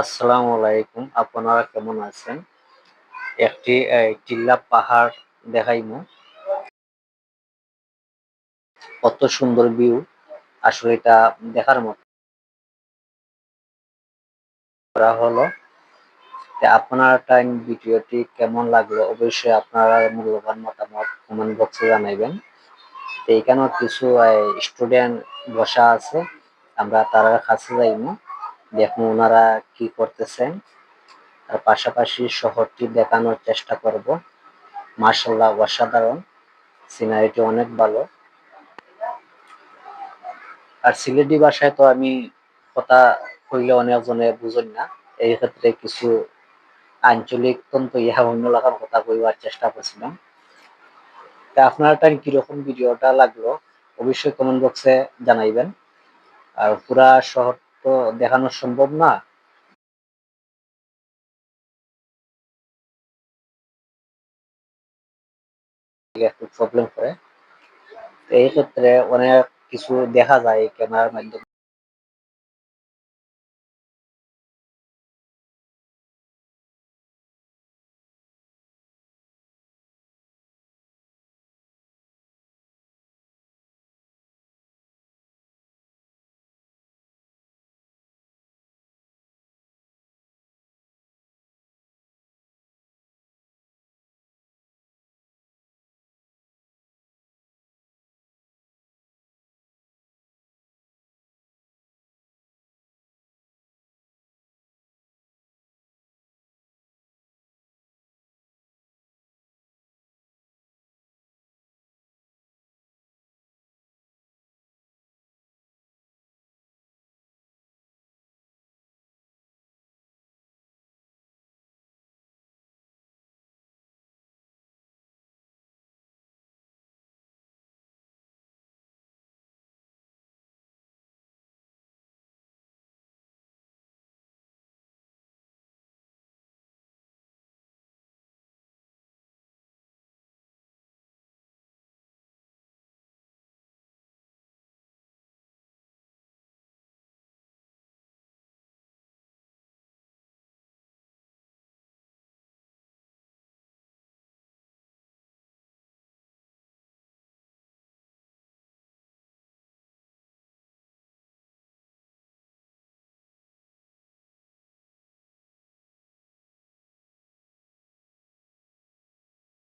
আসসালামু আলাইকুম। আপনারা কেমন আছেন? একটি টিল্লা পাহাড় দেখাইমু। কত সুন্দর ভিউ। আসলে এটা দেখার মতো করা হলো। আপনার টাইম ভিডিওটি কেমন লাগল অবশ্যই আপনারা মূল্যবান মতামত কমেন্ট বক্সে জানাইবেন। এইখানেও কিছু স্টুডেন্ট বসা আছে। আমরা তারা কাছে যাইমু। দেখব ওনারা কি করতেছেন। আর পাশাপাশি শহরটি দেখানোর চেষ্টা করব। মার্শাল্লাহ অসাধারণ। সিনারিটি অনেক ভালো। আর সিলেটি ভাষায় তো আমি কথা কইলে অনেকজনে বুঝেন না। এই ক্ষেত্রে কিছু আঞ্চলিক তন্ত্র ইহা অন্য লাগার কথা কইবার চেষ্টা করছিলাম। তা আপনার টাইম কীরকম ভিডিওটা লাগল, অবশ্যই কমেন্ট বক্সে জানাইবেন। আর পুরা শহর তো দেখানো সম্ভব না। একটু প্রবলেম করে। এই ক্ষেত্রে অনেক কিছু দেখা যায় ক্যামেরার মাধ্যমে।